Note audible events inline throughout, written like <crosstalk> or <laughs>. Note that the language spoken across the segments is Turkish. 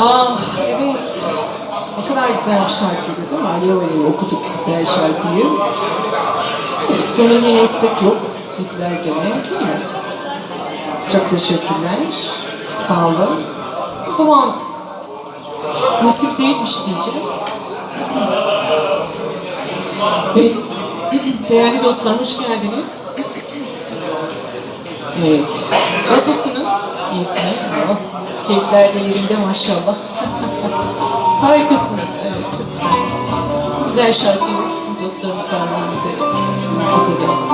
Ah evet. Ne kadar güzel bir şarkıydı değil mi? Ali Ova'yı okuduk güzel şarkıyı. Evet, sanırım yine istek yok izlerken değil mi? Çok teşekkürler. Sağ olun. O zaman nasip değilmiş diyeceğiz. Evet, değerli dostlar hoş geldiniz. Evet. Nasılsınız? İyisiniz. Keyifler de yerinde maşallah. <laughs> Harikasınız. Evet, çok güzel. Güzel şarkıyı tüm dostlarımıza armağan edelim. Hazırlayız.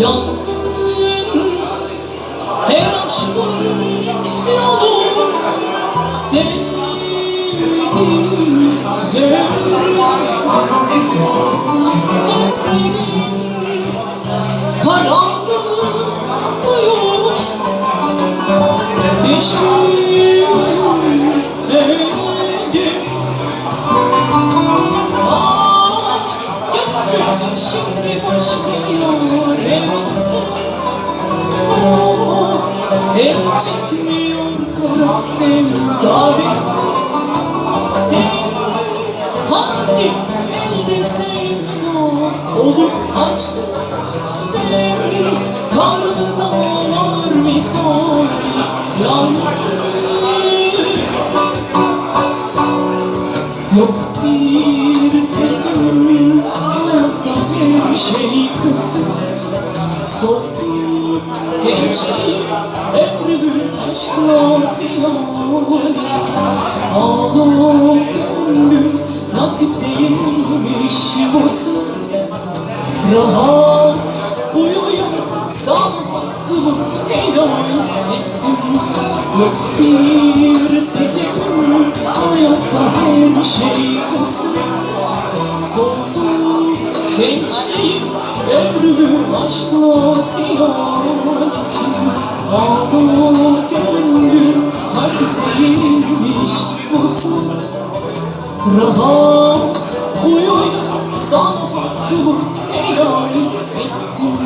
Yangın her aşkın yolu sevdim gördüm Gözlerim karanlık kuyu Düştüm açtın beni misali yalnızım Yok bir setim hayatta her şey kısıt. Soğuk gençliğim ömrümü aşkla ziyan etti Ağla gönlüm nasip değilmiş bu sırt Rahat uyuyor sana hakkımı helal ettim Yok bir setim hayatta her şey kısıt Soldu gençliğim ömrümü aşkla ziyan ettim. Ağla gönlüm nasip değilmiş bu sırt Rahat uyuyor sana hakkımı helal ettim